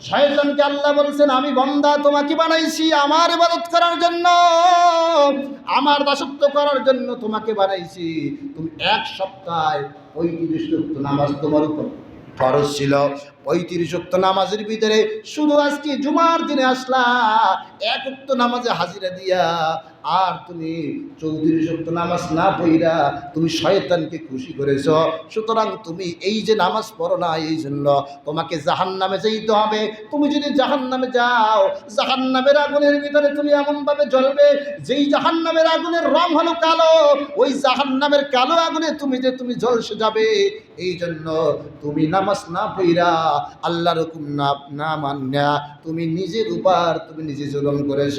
শয়তানকে আল্লাহ বলছেন, আমি বন্দা, তোমাকে বানাইছি আমার ইবাদত করার জন্য। আমার দাসত্ব করার জন্য তোমাকে বানাইছি। তুমি এক সপ্তাহে ওই নির্দিষ্ট নামাজ তোমার উপর ফরজ ছিল। পঁয়ত্রিশ ওয়াক্ত নামাজের ভিতরে শুধু আজকে জুমার দিনে আসলা, এক ওয়াক্ত নামাজে হাজিরা দিয়া আর তুমি ওয়াক্ত নামাজ না পইরা তুমি শয়তানকে খুশি করেছ। সুতরাং তুমি এই যে নামাজ পড়ো না, এই জন্য তোমাকে জাহান নামে যেতে হবে। তুমি যদি জাহান নামে যাও জাহান নামের আগুনের ভিতরে তুমি এমনভাবে জ্বলবে, যেই জাহান নামের আগুনের রং হলো কালো, ওই জাহান নামের কালো আগুনে তুমি যে তুমি জ্বলসে যাবে, এই জন্য তুমি নামাজ না পইরা আল্লাহর হুকুম না না মান্যা তুমি নিজের উপর তুমি নিজে জুলুম করেছ।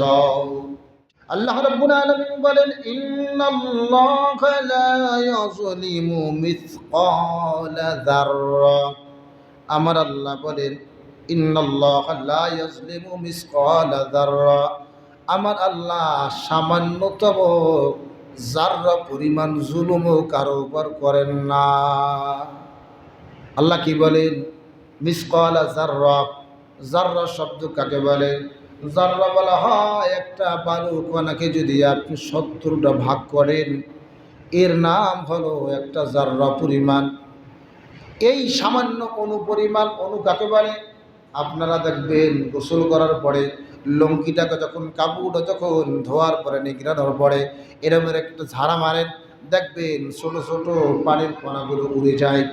আল্লাহ রাব্বুল আলামিন বলেন, ইন্নাল্লাহা লা ইয়াজলিমু মিসকালা যাররা। আমার আল্লাহ বলেন, ইন্নাল্লাহা লা ইয়াজলিমু মিসকালা যাররা। আমার আল্লাহ সামান্যতম যাররা পরিমাণ জুলুমও কারও উপর করেন না। আল্লাহ কি বলেন? মিসকালা যাররা যাররা শব্দ কাকে বলে? যাররা বলা, হয়, একটা বালু যদি আপনি সত্তরটা ভাগ করেন, এর নাম হলো একটা যাররা পরিমাণ। এই সামান্য অনুপরিমাণ অনু কাকে বলে? আপনারা দেখবেন গোসল করার পরে লঙ্কিটাকে যখন কাপড়টা যখন ধোয়ার পরে নিগড়ানোর পরে এরমের একটা ঝাড়া মারেন, দেখবেন ছোট ছোট পানির কণাগুলো উড়ে যায়।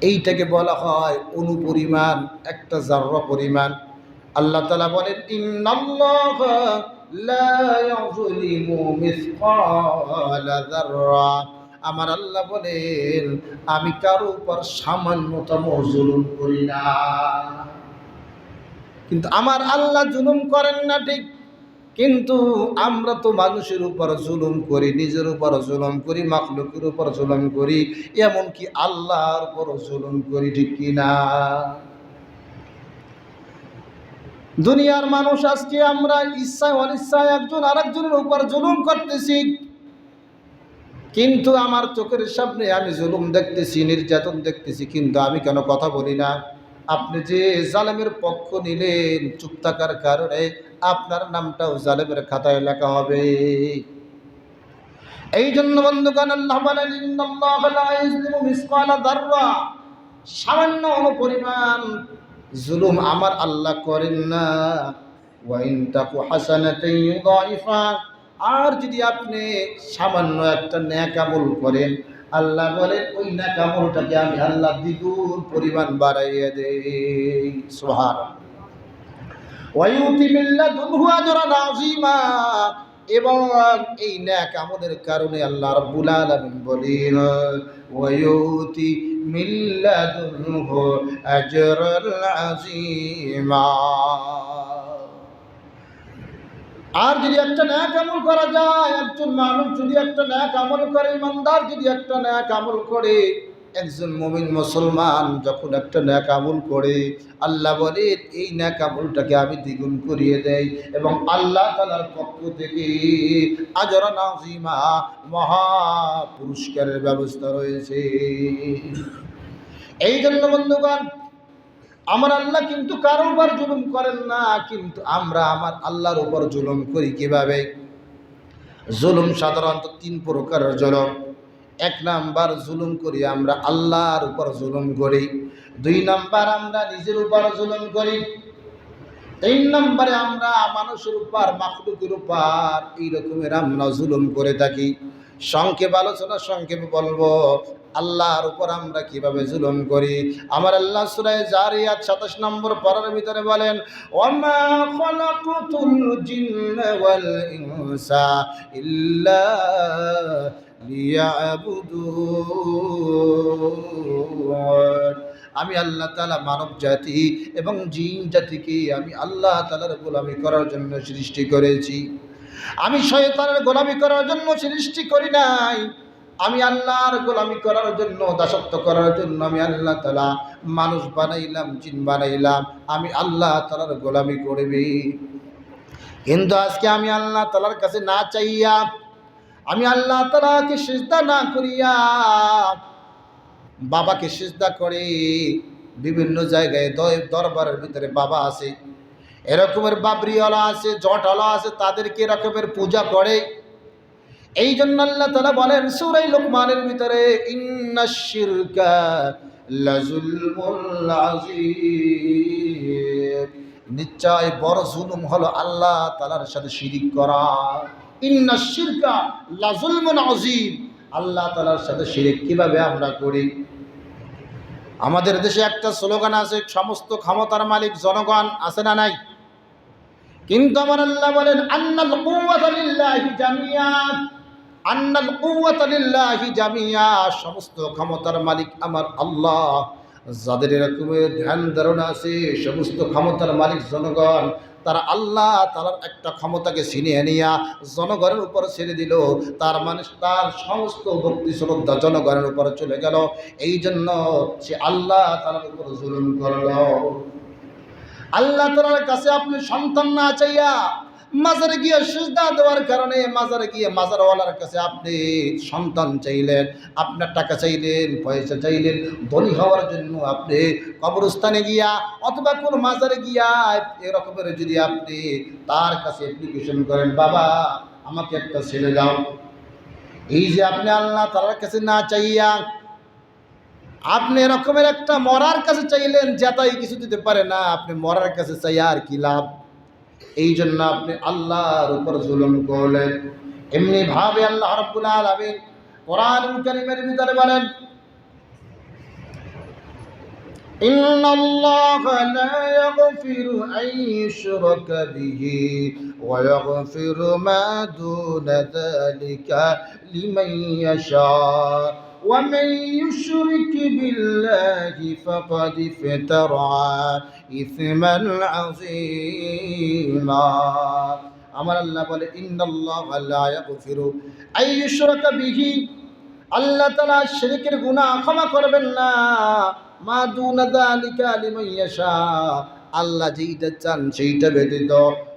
এইটাকে বলা হয় অনুপরিমাণ, একটা জাররা পরিমাণ। আল্লাহ তালা বলেন আমার আল্লাহ বলেন, আমি কারও উপর সামান্যতম জুলুম করি না। কিন্তু আমার আল্লাহ জুলুম করেন না ঠিক। কিন্তু আমরা তো মানুষের উপর জুলুম করি, নিজের উপর জুলুম করি, মাখলুকের উপর জুলুম করি, এমনকি আল্লাহর উপর জুলুম করি, ঠিক কিনা দুনিয়ার মানুষ আজকে আমরা ইচ্ছায় অনিচ্ছায় একজন আরেকজনের উপর জুলুম করতেছি, কিন্তু আমার চোখের সামনে আমি জুলুম দেখতেছি, নির্যাতন দেখতেছি, কিন্তু আমি কেন কথা বলি না? আপনি যে জালেমের পক্ষ নিলেন, চুপ থাকার কারণে আপনার নামটাও জালেমের খাতায় লেখা হবে। এই জন্য যাররা সামান্য অনুপরিমাণ জুলুম আমার আল্লাহ করেন না। আর যদি আপনি সামান্য একটা ন্যাক আমল করেন আল্লাহ বলেন, ওই ন্যাক আমলটাকে আমি আল্লাহ দ্বিগুণ পরিমাণ বাড়াইয়া দেই। আযীমা। এবং এই ন্যাক আমলের কারণে আল্লাহ রাব্বুল আলামিন বলেন ওয়ায়ুতি মিল্লাদুনহু আজরান আযীমা। আর যদি একটা ন্যাক আমল করা যায়, একজন মানুষ যদি একটা ন্যাক আমল করে, ইমানদার যদি একটা ন্যাক আমল করে, একজন মমিন মুসলমান যখন একটা ন্যাক আমল করে, আল্লাহ বলে এই ন্যাক আমলটাকে আমি দ্বিগুণ করিয়ে দেই এবং আল্লাহ তালার পক্ষ থেকে আজরা নাজিমা মহা পুরস্কারের ব্যবস্থা রয়েছে। এই জন্য বন্ধুগণ আমার আল্লাহ কিন্তু কারোর উপর জুলুম করেন না, কিন্তু আমরা আমার আল্লাহর উপর জুলুম করি কীভাবে? জুলুম সাধারণত তিন প্রকারের জুলুম। এক নাম্বার জুলুম করি আমরা আল্লাহর উপর জুলুম করি। দুই নাম্বার আমরা নিজের উপর জুলুম করি। তিন নম্বরে আমরা মানুষের উপর, মাখলুকের উপর এই রকমের আমরা জুলুম করে থাকি। সংক্ষেপ আলোচনা, সংক্ষেপে বলব আল্লাহর উপর আমরা কীভাবে জুলুম করি? আমার আল্লাহ সুরায় জারিয়াত সাতাশ নম্বর পরের ভিতরে বলেন, ওমা খলাকুতুল জিন্না ওয়াল ইনসা ইল্লা লিয়াবুদুন আমি আল্লাহ তালা মানব জাতি এবং জিন জাতিকে আমি আল্লাহ তালার গোলামি করার জন্য সৃষ্টি করেছি। আমি শয়তানের গোলামি করার জন্য সৃষ্টি করি নাই। আমি আল্লাহর গোলামি করার জন্য, দাসত্ব করার জন্য আমি আল্লাহ তালা মানুষ বানাইলাম, জিন বানাইলাম, আমি আল্লাহ তালার গোলামি করবি। কিন্তু আজকে আমি আল্লাহ তালার কাছে না চাইয়া, আমি আল্লাহ তালাকে সিজদা না করিয়া বাবাকে সিজদা করে বিভিন্ন জায়গায় দরবারের ভিতরে বাবা আছে, এরকমের বাবরিওয়ালা আছে, জটওয়ালা আছে, তাদেরকে এরকমের পূজা করে। এই জন্য আল্লাহ তালা বলেন সুরাই লোকমানের ভিতরে। নিশ্চয় বড় জুলুম হলো আল্লাহ তালার সাথে শিরিক করা। লাজুলমুন আল্লাহ তালার শিরিক আমরা করি? আমাদের দেশে একটা আছে, সমস্ত ক্ষমতার মালিক জনগণ আছে না নাই? কিন্তু আমার আল্লাহ বলেন, আন্নাল কুওয়াতা লিল্লাহি জামিয়া আন্নাল কুওয়াতা লিল্লাহি জামিয়া, সমস্ত ক্ষমতার মালিক আমার আল্লাহ। যাদের এরকমের ধ্যান ধারণা আছে, সমস্ত ক্ষমতার মালিক জনগণ, তারা আল্লাহ তার একটা ক্ষমতাকে ছিনিয়ে নিয়া জনগণের উপর ছেড়ে দিল। তার মানে তার সমস্ত ভক্তি শ্রদ্ধা জনগণের উপর চলে গেল। এই জন্য সে আল্লাহ তার উপর জুলুম করল। আল্লাহ তালার কাছে আপনি সন্তান না চাইয়া মাজারে গিয়ে সুজদা দেওয়ার কারণে মাজারে গিয়ে মাজারওয়ালার কাছে আপনি সন্তান চাইলেন, আপনার টাকা চাইলেন, পয়সা চাইলেন, ধনী হওয়ার জন্য আপনি কবরস্থানে গিয়া অথবা কোন মাজারে গিয়া এরকমের যদি আপনি তার কাছে অ্যাপ্লিকেশন করেন, বাবা, আমাকে একটা ছেলে দাও। এই যে আপনি আল্লাহ তালার কাছে না চাইয়া আপনি এরকমের একটা মরার কাছে চাইলেন যাতাই কিছু দিতে পারে না, আপনি মরার কাছে চাই আর কি লাভ? এই জন্য আপনি আল্লাহর উপর জুলুম করলেন এমনি ভাবে আল্লাহ রব্বুল আলামিন কোরআন কারীমের ভিতরে বলেন إن الله لا يغفر أن يشرك به ويغفر ما دون ذلك لمن يشاء ومن يشرك بالله فقد افترى إثما عظيما আমার আল্লাহ বলে ইন্নাল্লাহ লা ইয়াগফিরু আইয়ুশরাকা বিহি আল্লাহ তাআলা শিরকের গুনাহ ক্ষমা করবেন না মা দুনা যালিকা লিমান ইয়াশা আল্লাহ যেইটা চান সেইটা ব্যতীত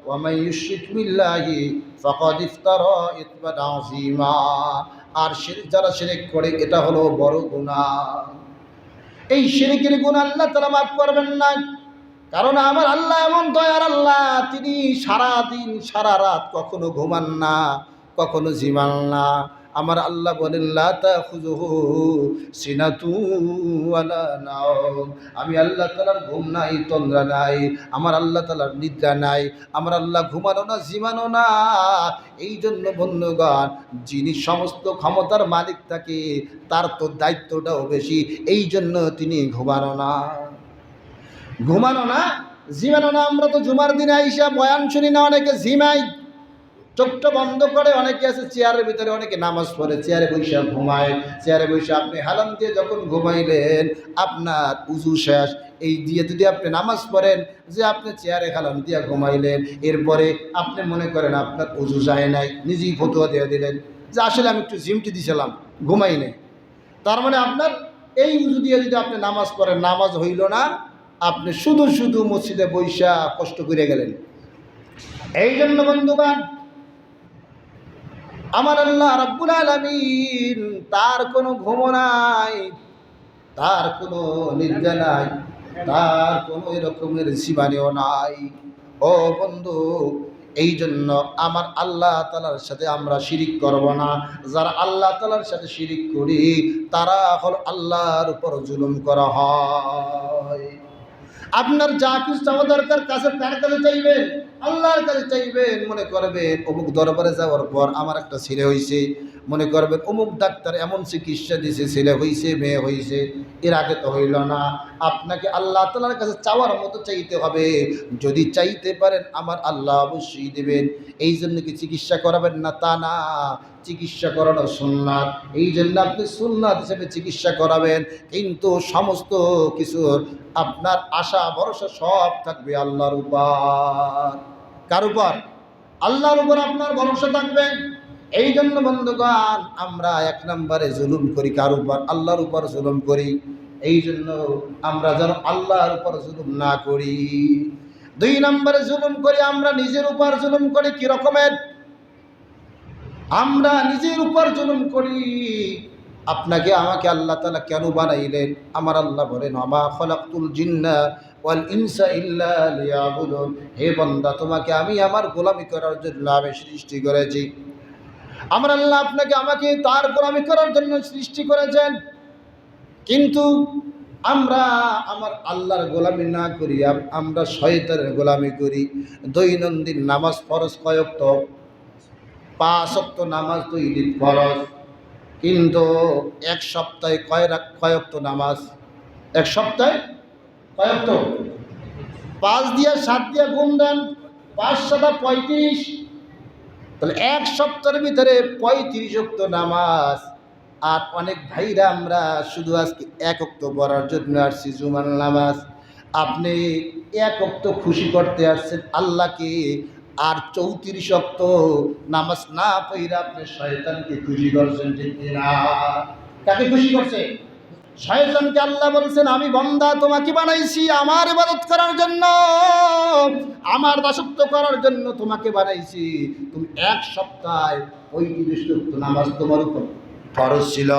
ওয়া মান ইউশরিক বিল্লাহি ফাকাদ ইফতারা ইতমান আযীমা আর শিরক যারা শিরক করে, এটা হলো বড় গুণা এই শিরকের গুণ আল্লাহ তারা মাফ করবেন না। কারণ আমার আল্লাহ এমন দয়ার আল্লাহ, তিনি সারা দিন সারা রাত কখনো ঘুমান না, কখনো জিমান না। আমার আল্লাহ বলেন আমি আল্লাহ তাআলার ঘুম নাই, তন্দ্রা নাই, আমার আল্লাহ তাআলার নিদ্রা নাই, আমার আল্লাহ ঘুমানো না, জিমানো না। এই জন্য বন্ধুগণ, যিনি সমস্ত ক্ষমতার মালিক থাকে তার তো দায়িত্বটাও বেশি এই জন্য তিনি ঘুমানো না। ঘুমানো না, জিমানো না। আমরা তো জুমার দিনে আইসা বয়ান শুনি না, অনেকে জিমাই চোখটা বন্ধ করে, অনেকে আছে চেয়ারের ভিতরে, অনেকে নামাজ পড়ে, চেয়ারে বৈশা ঘুমায়, চেয়ারে বৈশা আপনি হালাম দিয়ে যখন ঘুমাইলেন, আপনার উজু শেষ। এই দিয়ে যদি আপনি নামাজ পড়েন, যে আপনি চেয়ারে হালাম দিয়ে ঘুমাইলেন, এরপরে আপনি মনে করেন আপনার উজু যায় নাই, নিজেই ফতুয়া দিয়ে দিলেন। যে আসলে আমি একটু জিমটি দিছিলাম, ঘুমাই নেই। তার মানে আপনার এই উজু দিয়ে যদি আপনি নামাজ পড়েন, নামাজ হইল না, আপনি শুধু শুধু মসজিদে বৈশা কষ্ট করে গেলেন। এই জন্য বন্ধুগান আমার আল্লাহ রাব্বুল আলামিন, তার কোনো ঘুম নাই, তার কোনো নিদ্রা নাই, তার কোনো এরকমের সীমানেও নাই। ও বন্ধু এই জন্য আমার আল্লাহ তালার সাথে আমরা শিরিক করব না। যারা আল্লাহ তালার সাথে শিরিক করি, তারা হল আল্লাহর উপর জুলুম করা হয়। আপনার যা কিছু চাওয়া দরকার, কাছে কার কাছে চাইবেন। আল্লাহর কাছে চাইবেন, মনে করবেন, অমুক দরবারে যাওয়ার পর আমার একটা ছেলে হয়েছে মনে করবেন, অমুক ডাক্তার এমন চিকিৎসা দিয়েছে ছেলে হয়েছে মেয়ে হয়েছে এর আগে তো হইল না। আপনাকে আল্লাহ তালার কাছে চাওয়ার মতো চাইতে হবে। যদি চাইতে পারেন, আমার আল্লাহ অবশ্যই দেবেন। এই জন্য কি চিকিৎসা করাবেন না? তা না। চিকিৎসা করানো সুন্নাত। এই জন্য আপনি সুন্নাত হিসেবে চিকিৎসা করাবেন। কিন্তু সমস্ত কিছুর আপনার আশা, ভরসা সব থাকবে আল্লাহর উপর। কার উপর? আল্লাহর উপর আপনার ভরসা থাকবে। এই জন্য বন্ধুগণ, আমরা এক নম্বরে জুলুম করি। কার উপর? আল্লাহর উপর জুলুম করি। এই জন্য আমরা যেন আল্লাহর উপর জুলুম না করি। দুই নম্বরে জুলুম করি, আমরা নিজের উপর জুলুম করি। কি রকমের? আমরা নিজের উপর জুলুম করি। আপনাকে, আমাকে আল্লাহ তালা কেন বানাইলেন? আমার আল্লাহ বলেন আমা খলাকুল জিন্না ওয়াল ইনসা ইল্লা হে বান্দা, তোমাকে আমি আমার গোলামি করার জন্য আমি সৃষ্টি করেছি। আমার আল্লাহ আপনাকে আমাকে তার গোলামি করার জন্য সৃষ্টি করেছেন। কিন্তু আমরা আমার আল্লাহর গোলামি না করি আমরা শয়তানের গোলামি করি। দৈনন্দিন নামাজ ফরজ কয়ক্ত, পাঁচ অক্ত নামাজ দৈনিক ফরজ। কিন্তু এক সপ্তাহে কয় কয়ক্ত নামাজ? এক সপ্তাহে কয়ক্ত পাঁচ দিয়া সাত দিয়া গুণ দেন, পাঁচ সাতা পঁয়ত্রিশ। তাহলে এক সপ্তাহের ভিতরে পঁয়ত্রিশ অক্ত নামাজ। আর অনেক ভাইরা আমরা শুধু আজকে এক অক্ত পড়ার জন্য আসছি জুমান নামাজ। আপনি এক অক্ত খুশি করতে আসছেন, আল্লাহকে। আর চৌত্রিশ অক্ত নামাজ না পইরা আপনি শয়তানকে খুশি করছেন ঠিক কাকে খুশি করছে? শয়তানকে আল্লাহ বলছেন, আমি বন্দা, তোমাকে বানাইছি আমার ইবাদত করার জন্য। আমার দাসত্ব করার জন্য তোমাকে বানাইছি। তুমি এক সপ্তাহে ওই অক্ত নামাজ তোমার উপর ফরজ ছিল।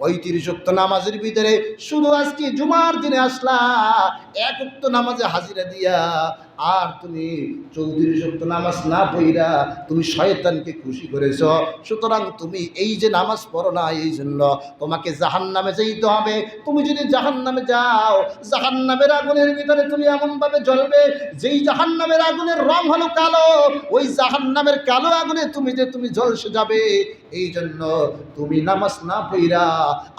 পঁয়ত্রিশ অক্ত নামাজের ভিতরে শুধু আজকে জুমার দিনে আসলা, এক অক্ত নামাজে হাজিরা দিয়া আর তুমি চৌত্রিশ অক্ত নামাজ না পইরা তুমি শয়তানকে খুশি করেছ। সুতরাং তুমি এই যে নামাজ পড়ো না, এই জন্য তোমাকে জাহান নামে যেতে হবে। তুমি যদি জাহান নামে যাও জাহান নামের আগুনের ভিতরে তুমি এমনভাবে জ্বলবে, যেই জাহান নামের আগুনের রং হলো কালো, ওই জাহান নামের কালো আগুনে তুমি যে তুমি জ্বলসে যাবে, এই জন্য তুমি নামাজ না পইরা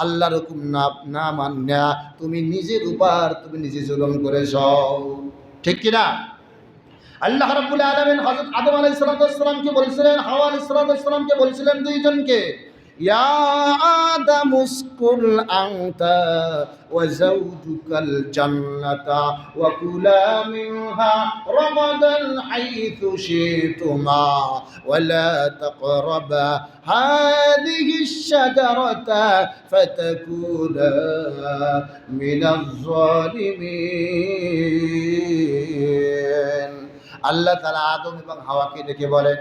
আল্লাহর হুকুম না না মান্যা তুমি নিজের উপর তুমি নিজে জুলম করেছ। ঠিক কিনা আল্লাহ রাব্বুল আলামিন হযরত আদম আলাইহিস সালামকে বলছিলেন, হাওয়া আলাইহিস সালামকে বলছিলেন দুইজনকে। ইয়া আদম উসকুল আনতা ওয়া যাওজুকাল জান্নাতা ওয়া কুলা মিনহা রাগাদান হাইথু শিতুমা ওয়া লা তাকরাবা হাযিহি الشجرة فتكونا من الظالمين আল্লাহ তালা আদম এবং হাওয়াকে ডেকে বলেন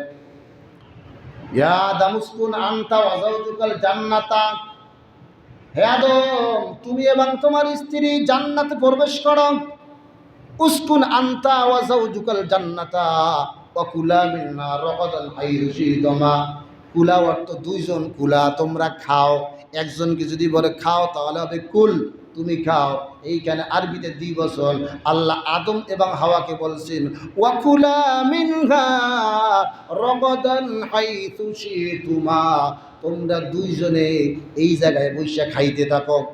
ইয়া দামুসকুন আনতা ওয়াজাউজুকাল জান্নাতা। হে আদম, তুমি এবং তোমার স্ত্রী জান্নাতে প্রবেশ করো। উসকুন আনতা ওয়াজাউজুকাল জান্নাতা। ওয়াকুলা মিন্না রগাদান হাইরুশিদমা। কুলা অর্থ দুইজন কুলা, তোমরা খাও। একজনকে যদি বলে, খাও তাহলে হবে কুল, তুমি খাও। এইখানে আরবিতে দুই বছর, আল্লাহ আদম এবং হাওয়াকে বলছেন, ওয়াকুলা শিতুমা। তোমরা দুইজনে এই জায়গায় বৈশা খাইতে থাকো।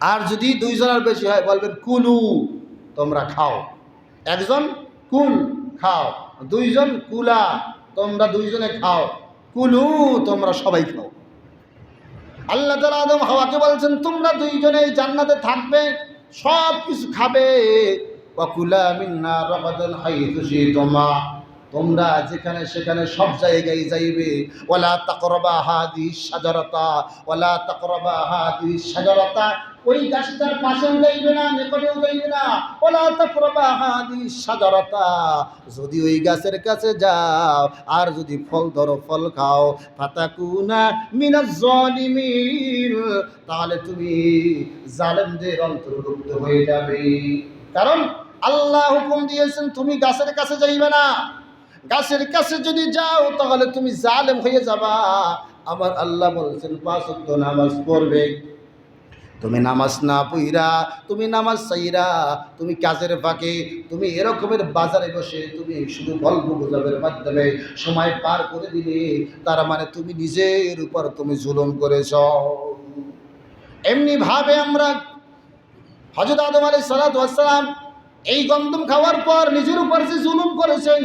আর যদি দুইজনের বেশি হয়, বলবেন, কুলু, তোমরা খাও। একজন, কুল, খাও। দুইজন, কুলা, তোমরা দুইজনে খাও। কুলু, তোমরা সবাই খাও। আল্লাহ তালা আদম হাওয়াকে বলছেন, তোমরা দুইজনে জান্নাতে থাকবে সব কিছু খাবে অকুলা মিন্না হাই হাইতু শিতুমা। তোমরা যেখানে সেখানে সব জায়গায় যাইবে। ওলা তাকরবা হাদি সাজারতা ওলা তাকরবা হাদি সাজারতা। ওই গাছটার পাশেও যাইবে না, নিকটেও যাইবে না। ওলা তাকরবা হাদি সাজারতা। যদি ওই গাছের কাছে যাও, আর যদি ফল ধরো, ফল খাও, ফাতাকুনা মিনাজ জালিমিন, তাহলে তুমি জালেমদের অন্তর্ভুক্ত হয়ে যাবে। কারণ আল্লাহ হুকুম দিয়েছেন, তুমি গাছের কাছে যাইবে না। গাছের কাছে যদি যাও, তাহলে তুমি জালেম হয়ে যাবা। আমার আল্লাহ বলছেন, পাঁচ নামাজ পড়বে। তুমি নামাজ না পইরা, তুমি নামাজ চাইরা, তুমি কাজের ফাঁকে, তুমি এরকমের বাজারে বসে, তুমি শুধু গল্প গুজবের মাধ্যমে সময় পার করে দিলে, তার মানে তুমি নিজের উপর তুমি জুলুম করেছ। এমনি ভাবে আমরা হজরত আদম আলাই সালাম এই গন্দম খাওয়ার পর নিজের উপর যে জুলুম করেছেন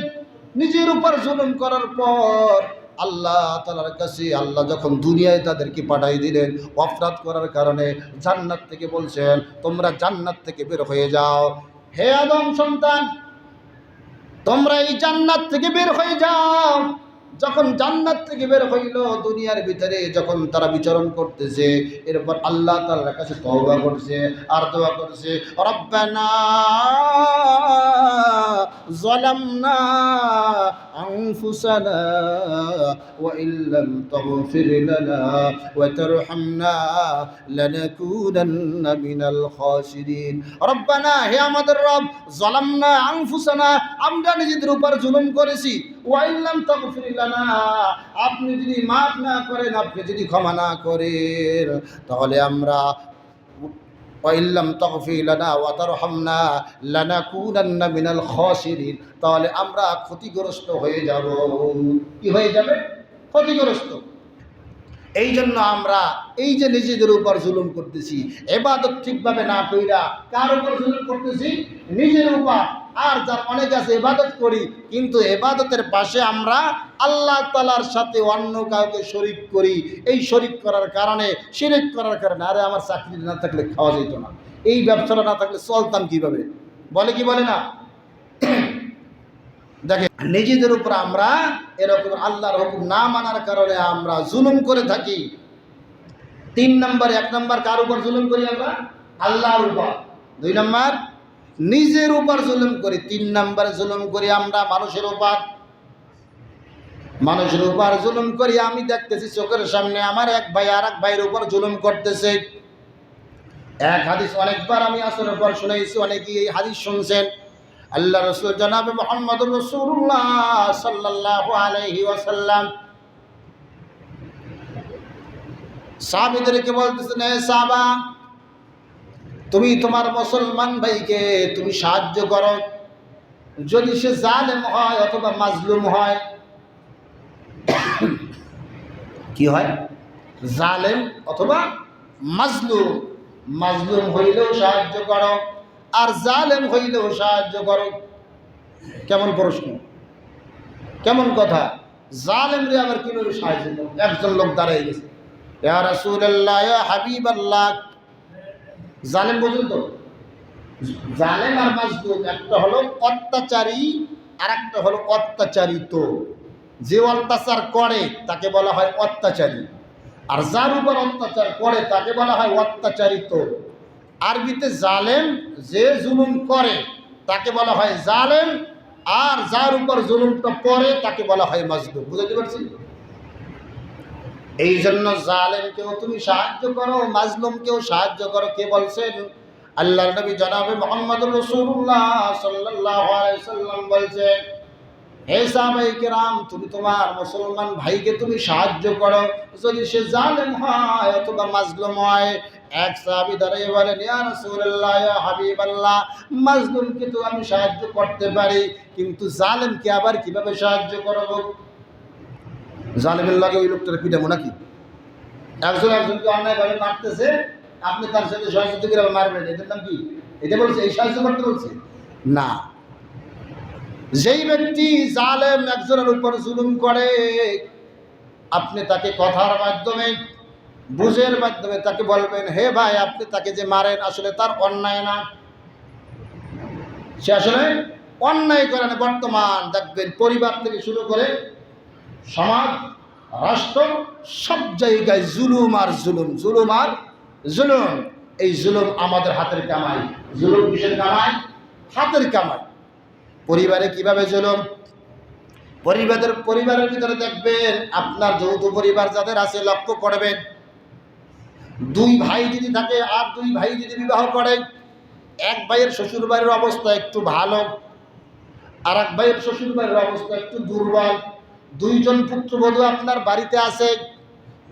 নিজের উপর জুলুম করার পর আল্লাহ তালার কাছে আল্লাহ যখন দুনিয়ায় তাদেরকে পাঠাই দিলেন, অপরাধ করার কারণে জান্নাত থেকে বলছেন, তোমরা জান্নাত থেকে বের হয়ে যাও। হে আদম সন্তান, তোমরা এই জান্নাত থেকে বের হয়ে যাও। যখন জান্নাত থেকে বের হইল দুনিয়ার ভিতরে, যখন তারা বিচরণ করতেছে, এরপর আল্লাহ তার কাছে তওবা করছে আর দোয়া করছে, রব্বানা জলামনা أنفسنا وإن لم تغفر لنا وترحمنا لنكونن من الخاسرين ربنا হে আমাদের রব জলামনা আনফুসানা আমরা নিজেদের উপর জুলুম করেছি ওয়াইল্লাম তাগফির লানা আপনি যদি মাফ না করেন আপনি যদি ক্ষমা না করেন তাহলে আমরা ওয়াইল্লাম তাগফির লানা ওয়া তারহামনা লানাকুনান্না মিনাল খাসিরিন তাহলে আমরা ক্ষতিগ্রস্ত হয়ে যাব। কি হয়ে যাবে? ক্ষতিগ্রস্ত। এই জন্য আমরা এই যে নিজেদের উপর জুলুম করতেছি, এবাদত ঠিকভাবে না কইরা কার উপর জুলুম করতেছি? নিজের উপর। আর যার অনেক আছে এবাদত করি, কিন্তু এবাদতের পাশে আমরা আল্লাহ তালার সাথে অন্য কাউকে শরিক করি। এই শরিক করার কারণে, শিরিক করার কারণে, আরে আমার চাকরি না থাকলে খাওয়া যেত না। এই ব্যবসাটা না থাকলে চলতাম কীভাবে? বলে কি বলে না? দেখে নিজেদের উপর আমরা এরকম আল্লাহর হুকুম না মানার কারণে আমরা জুলুম করে থাকি। তিন নম্বর, এক নম্বর কার উপর জুলুম করি আমরা? আল্লাহর উপর। দুই নম্বর নিজের উপর জুলুম করি, তিন নম্বরে জুলুম করি আমরা, মানুষের উপর মানুষের উপর জুলুম করি, আমি দেখতেছি চোখের সামনে আমার এক ভাই আর এক ভাইয়ের উপর জুলুম করতেছে। এক হাদিস অনেকবার আমি আসরের পর শুনেছি, অনেকেই এই হাদিস শুনছেন। আল্লাহ রসুল জনাব মোহাম্মদ রসুল্লাহ সাল্লাহ আলহি ওয়াসাল্লাম। সাহাবিদেরকে বলতেছেন, এ সাহাবা তুমি তোমার মুসলমান ভাইকে তুমি সাহায্য করো। যদি সে জালেম হয় অথবা মাজলুম হয়, কি হয়? জালেম অথবা মাজলুম। মাজলুম হইলেও সাহায্য করো আর জালেম হইলেও সাহায্য করো। কেমন প্রশ্ন? কেমন কথা? জালেম রে আবার কীভাবে সাহায্য করো একজন লোক দাঁড়াই গেছে। ইয়া হাবিবাল্লাহ জালেম বুঝুন তো। জালেম আর মাজলুম, একটা হলো অত্যাচারী আর একটা হলো অত্যাচারিত। যে অত্যাচার করে, তাকে বলা হয় অত্যাচারী। আর যার উপর অত্যাচার করে, তাকে বলা হয় অত্যাচারিত। আরবিতে জালেম, যে জুলুম করে, তাকে বলা হয় জালেম। আর যার উপর জুলুমটা পড়ে, তাকে বলা হয় মাজলুম। বুঝতে পারছি এই জন্য জালেমকেও তুমি সাহায্য করো, মাজলুমকেও সাহায্য করো। কে বলছেন? আল্লাহ নবী জনাবে মোহাম্মদ রসুল্লাহ সাল্লাহ সাল্লাম বলছেন, হে সাহাবাই কেরাম, তুমি তোমার মুসলমান ভাইকে তুমি সাহায্য করো। যদি সে জালেম হয় অথবা মাজলুম হয়, এক সাহাবি দাঁড়িয়ে বলেন, ইয়া রাসূলুল্লাহ, ইয়া হাবিবাল্লাহ, মাজলুমকে তো আমি সাহায্য করতে পারি, কিন্তু জালেমকে আবার কীভাবে সাহায্য করব? জালেমের লাগে ওই লোকটার পিটাবো নাকি? একজন একজনকে অন্যায়ভাবে মারতেছে, আপনি তার সাথে সহযোগিতা করে মারবেন, এটার নাম কি? এটা বলছে, এই সাহায্য করতে বলছে? না। যেই ব্যক্তি জালেম একজনের উপর জুলুম করে, আপনি তাকে কথার মাধ্যমে, বুঝের মাধ্যমে তাকে বলবেন, হে ভাই, আপনি তাকে যে মারেন, আসলে তার অন্যায় না। সে আসলে অন্যায় করে না। বর্তমান দেখবেন পরিবার থেকে শুরু করে সমাজ, রাষ্ট্র, সব জায়গায় জুলুম আর জুলুম জুলুম আর জুলুম। এই জুলুম আমাদের হাতের কামাই। জুলুম কিসের কামাই? হাতের কামাই। পরিবারে কীভাবে জুলুম? পরিবারের পরিবারের ভিতরে দেখবেন, আপনার যৌথ পরিবার যাদের আছে, লক্ষ্য করবেন, দুই ভাই যদি থাকে আর দুই ভাই যদি বিবাহ করে, এক ভাইয়ের শ্বশুর বাড়ির অবস্থা একটু ভালো আর এক ভাইয়ের শ্বশুর বাড়ির অবস্থা একটু দুর্বল। দুইজন পুত্রবধূ আপনার বাড়িতে আছে,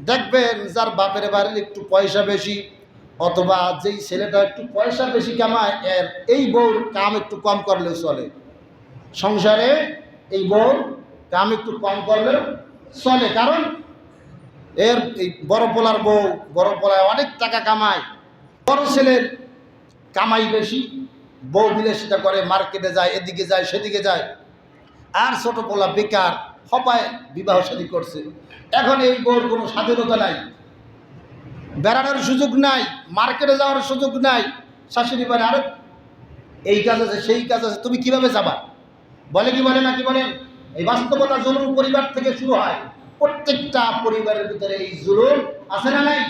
দেখবেন যার বাপের বাড়ির একটু পয়সা বেশি, অথবা যেই ছেলেটা একটু পয়সা বেশি কামায়, এর এই বউর কাম একটু কম করলেও চলে। সংসারে এই বউর কাম একটু কম করলেও চলে, কারণ এর এই বড় পোলার বউ, বড় পোলায় অনেক টাকা কামায়। বড় ছেলের কামাই বেশি, বউ বিলাসিতা করে, মার্কেটে যায়, এদিকে যায়, সেদিকে যায়। আর ছোট পোলা বেকার হপায় বিবাহ শাদী করছে। এখন এই বউর কোনো স্বাধীনতা নাই। বেড়ানোর সুযোগ নাই, মার্কেটে যাওয়ার সুযোগ নাই, শাশুড়ি বলে, আরে, এই কাজ আছে, সেই কাজ আছে, তুমি কীভাবে যাবা? বলে কি বলে না কি বলেন এই বাস্তবতা জুলুম পরিবার থেকে শুরু হয়। প্রত্যেকটা পরিবারের ভিতরে এই জুলুম আছে না নাই?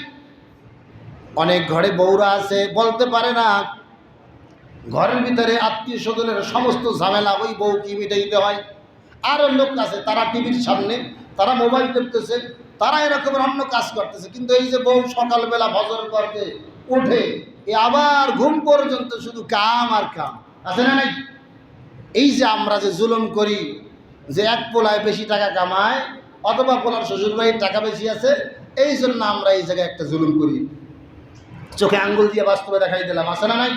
অনেক ঘরে বউরা আছে, বলতে পারে না। ঘরের ভিতরে আত্মীয় স্বজনের সমস্ত ঝামেলা, ওই বউ কি মিটাইতে হয়। আরও লোক আছে, তারা টিভির সামনে, তারা মোবাইল করতেছে তারা এরকম অন্য কাজ করতেছে। কিন্তু এই যে বউ সকালবেলা ভজন করতে উঠে, এ আবার ঘুম পর্যন্ত শুধু কাম আর কাম। আছে না নাই? এই যে আমরা যে জুলুম করি, যে এক পোলায় বেশি টাকা কামায়, অথবা পোলার শ্বশুর বাড়ির টাকা বেশি আছে, এই জন্য আমরা এই জায়গায় একটা জুলুম করি। চোখে আঙ্গুল দিয়ে বাস্তবে দেখাই দিলাম, আছে না নাই?